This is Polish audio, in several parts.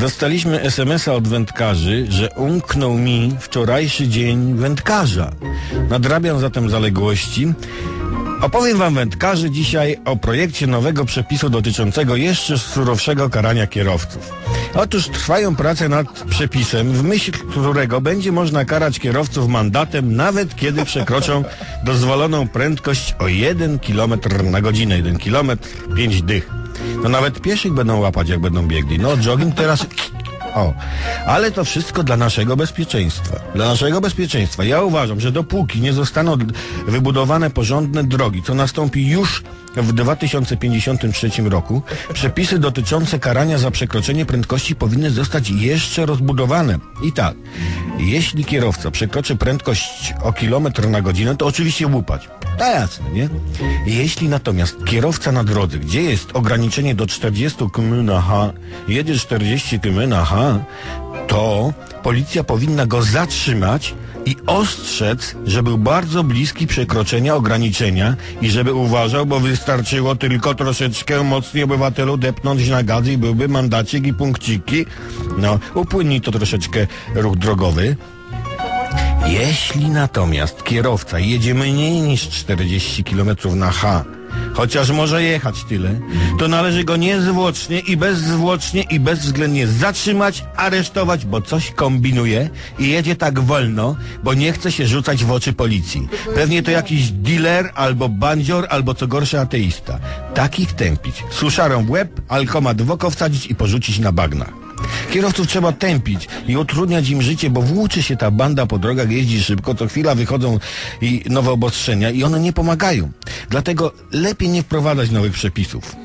Dostaliśmy SMS-a od wędkarzy, że umknął mi wczorajszy dzień wędkarza. Nadrabiam zatem zaległości. Opowiem wam wędkarzy dzisiaj o projekcie nowego przepisu dotyczącego jeszcze surowszego karania kierowców. Otóż trwają prace nad przepisem, w myśl którego będzie można karać kierowców mandatem, nawet kiedy przekroczą dozwoloną prędkość o 1 km na godzinę. 1 km, 5 dych. No nawet pieszych będą łapać, jak będą biegli. No jogging teraz... O, ale to wszystko dla naszego bezpieczeństwa. Dla naszego bezpieczeństwa. Ja uważam, że dopóki nie zostaną wybudowane porządne drogi, co nastąpi już w 2053 roku, przepisy dotyczące karania za przekroczenie prędkości powinny zostać jeszcze rozbudowane. I tak, jeśli kierowca przekroczy prędkość o kilometr na godzinę, to oczywiście łupać. To jasne, nie? Jeśli natomiast kierowca na drodze, gdzie jest ograniczenie do 40 km na H, jedzie 40 km na H, to policja powinna go zatrzymać i ostrzec, że był bardzo bliski przekroczenia ograniczenia i żeby uważał, bo wystarczyło tylko troszeczkę mocniej obywatelu depnąć na gaz i byłby mandacik i punkciki. No, upłynni to troszeczkę ruch drogowy. Jeśli natomiast kierowca jedzie mniej niż 40 km na H, chociaż może jechać tyle, to należy go niezwłocznie i bezzwłocznie i bezwzględnie zatrzymać, aresztować, bo coś kombinuje i jedzie tak wolno, bo nie chce się rzucać w oczy policji. Pewnie to jakiś dealer, albo bandzior, albo co gorsze ateista. Takich tępić. Suszarą w łeb, alkomat w oko wsadzić i porzucić na bagna. Kierowców trzeba tępić i utrudniać im życie, bo włóczy się ta banda po drogach, jeździ szybko, co chwila wychodzą i nowe obostrzenia i one nie pomagają. Dlatego lepiej nie wprowadzać nowych przepisów.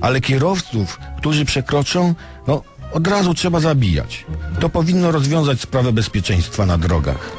Ale kierowców, którzy przekroczą, no od razu trzeba zabijać. To powinno rozwiązać sprawę bezpieczeństwa na drogach.